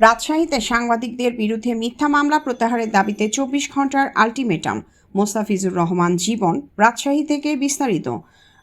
রাজশাহীতে সাংবাদিকদের বিরুদ্ধে মিথ্যা মামলা প্রত্যাহারের দাবিতে চব্বিশ ঘণ্টার আলটিমেটাম। মোস্তাফিজুর রহমান জীবন রাজশাহী থেকে বিস্তারিত।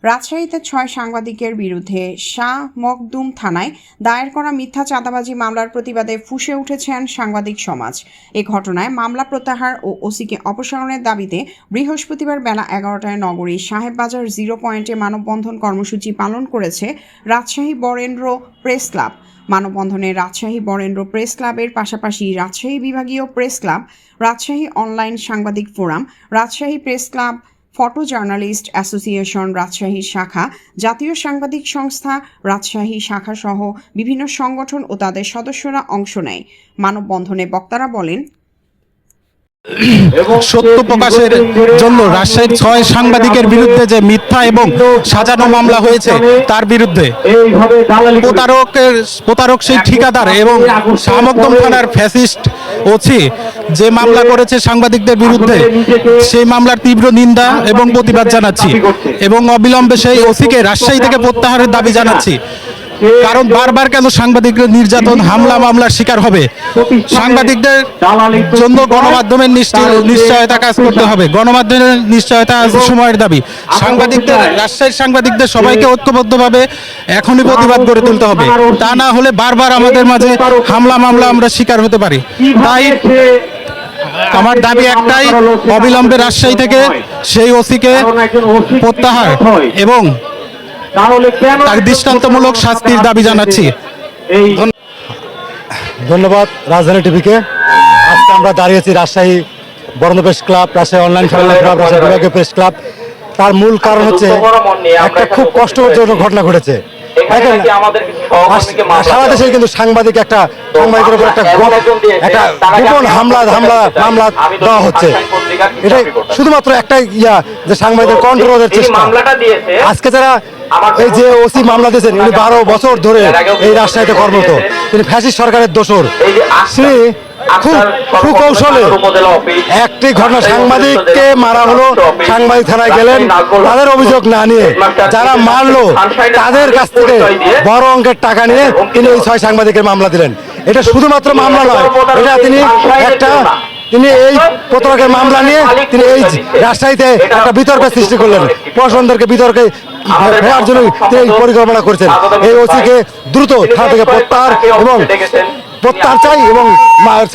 রাজশাহীতে ছয় সাংবাদিকের বিরুদ্ধে শাহ মকদুম থানায় দায়ের করা মিথ্যা চাঁদাবাজি মামলার প্রতিবাদে ফুঁসে উঠেছেন সাংবাদিক সমাজ। এ ঘটনায় মামলা প্রত্যাহার ও ওসিকে অপসারণের দাবিতে বৃহস্পতিবার বেলা এগারোটায় নগরীর সাহেববাজার জিরো পয়েন্টে মানববন্ধন কর্মসূচি পালন করেছে রাজশাহী বরেন্দ্র প্রেস ক্লাব। মানববন্ধনে রাজশাহী বরেন্দ্র প্রেস ক্লাবের পাশাপাশি রাজশাহী বিভাগীয় প্রেস ক্লাব, রাজশাহী অনলাইন সাংবাদিক forum, Rajshahi press club photo journalist association Rajshahi শাখা জাতীয় সাংবাদিক সংস্থা রাজশাহী শাখা সহ বিভিন্ন সংগঠন ও তাদের সদস্যরা অংশ নেয়। মানববন্ধনে বক্তারা বলেন সত্য প্রকাশের জন্য রাজশাহীর ছয় সাংবাদিকের বিরুদ্ধে যে মিথ্যা এবং সাজানো মামলা হয়েছে তার বিরুদ্ধে প্রতারকের প্রতারক সেই ঠিকাদার এবং সামগ্রম থানার ফ্যাসিস্ট ওছি যে মামলা করেছে সাংবাদিকদের বিরুদ্ধে সেই মামলার তীব্র নিন্দা এবং প্রতিবাদ জানাচ্ছি। এবং অবিলম্বে সেই ওসিকে রাজশাহী থেকে প্রত্যাহারের দাবি জানাচ্ছি। কারণ বারবার কেন সাংবাদিকদের নির্যাতন, হামলা, মামলার শিকার হবে? সাংবাদিকদের জন্য গণমাধ্যমের নিশ্চয়তা কাজ করতে হবে। গণমাধ্যমের নিশ্চয়তা সময়ের দাবি। সাংবাদিকদের রাজশাহীর সাংবাদিকদের সবাইকে ঐক্যবদ্ধভাবে এখনই প্রতিবাদ গড়ে তুলতে হবে। তা না হলে বারবার আমাদের মাঝে হামলা, মামলা আমরা শিকার হতে পারি। তাই আমার দাবি একটাই, অবিলম্বে রাজশাহী থেকে সেই ওসিকে প্রত্যাহার। এবং তার দৃষ্টান্তমূলক শাস্তির দাবি জানাচ্ছি। এই ধন্যবাদ রাজধানী টিভিকে। আজকে আমরা দাঁড়িয়েছি Rajshahi Barind press club Rajshahi online club Rajshahi বিভাগীয় প্রেস ক্লাব। তার মূল কারণ হচ্ছে একটা খুব কষ্টজনক ঘটনা ঘটেছে। সারা দেশে কিন্তু সাংবাদিক একটা সাংবাদিকের উপর একটা একটা গোপন হামলা হামলা মামলা দেওয়া হচ্ছে। এটাই শুধুমাত্র একটা ইয়া যে সাংবাদিকের কন্ট্রোলের চেষ্টা। আজকে যারা এই যে ওসি মামলা দিয়েছেন উনি বারো বছর ধরে এই রাজশাহীতে কর্মরত। তিনি ফ্যাসিস্ট সরকারের দোষর। খুব সুকৌশলে সর্বপ্রথম উপজেলা অফিস, একটি ঘটনা সাংবাদিককে মারা হলো সাংবাদিক থানায় গেলেন তাদের অভিযোগ না নিয়ে যারা মারলো তাদের কাছ থেকে বড় অঙ্কের টাকা নিয়ে তিনি এই ছয় সাংবাদিকের মামলা দিলেন। এটা শুধুমাত্র মামলা নয় এটা তিনি একটা তিনি এই প্রতারকের মামলা নিয়ে তিনি এই রাজশাহীতে একটা বিতর্কের সৃষ্টি করলেন। প্রশাসনদেরকে বিতর্কে ফেরার জন্য তিনি এই পরিকল্পনা করেছেন। এই ওসিকে দ্রুত থানা থেকে প্রত্যাহার এবং প্রত্যাহার চাই এবং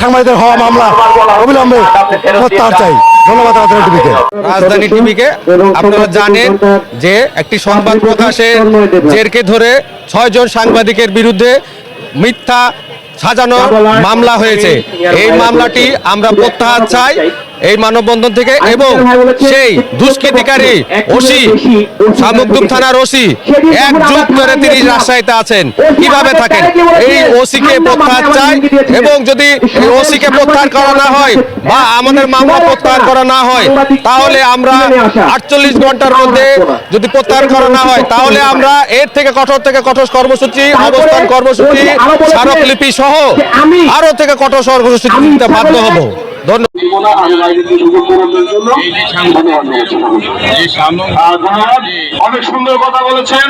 সাংবাদিকদের হওয়া মামলা অবিলম্বে প্রত্যাহার চাই। ধন্যবাদ রাজধানী টিভিকে। রাজধানী টিভিকে আপনারা জানেন যে একটি সংবাদ প্রকাশের জেরকে ধরে ছয়জন সাংবাদিকের বিরুদ্ধে মিথ্যা সাজানো মামলা হয়েছে। এই মামলাটি আমরা প্রত্যাহার চাই। এই মানববন্ধন থেকে এবং সেই দুষ্কৃতিকারী ওসি শামুকদুম থানার ওসি এক যুগ ধরে তিনি রাজশাহীতে আছেন। কীভাবে থাকেন? এই ওসিকে প্রত্যাহার চাই এবং যদি ওসিকে প্রত্যাহার করা না হয় বা আমাদের মামলা প্রত্যাহার করা না হয় তাহলে আমরা আটচল্লিশ ঘণ্টার মধ্যে যদি প্রত্যাহার করা না হয় তাহলে আমরা এর থেকে কঠোর থেকে কঠোর কর্মসূচি অবস্থান কর্মসূচি স্মারকলিপি সহ আরও থেকে কঠোর কর্মসূচি দিতে বাধ্য হব। অনেক সুন্দর কথা বলেছেন।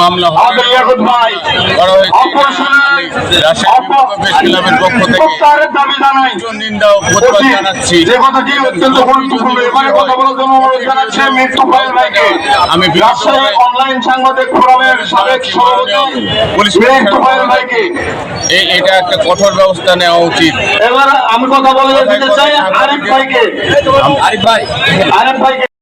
মামলা ভাই আমি অনলাইন সাংবাদিক ফোরামের সাবেক সভাপতি পুলিশ ভাইকে। এটা একটা কঠোর ব্যবস্থা নেওয়া উচিত। এবার আমি কথা বলে চাই আরিফ ভাইকে আরিফ ভাই আরিফ ভাইকে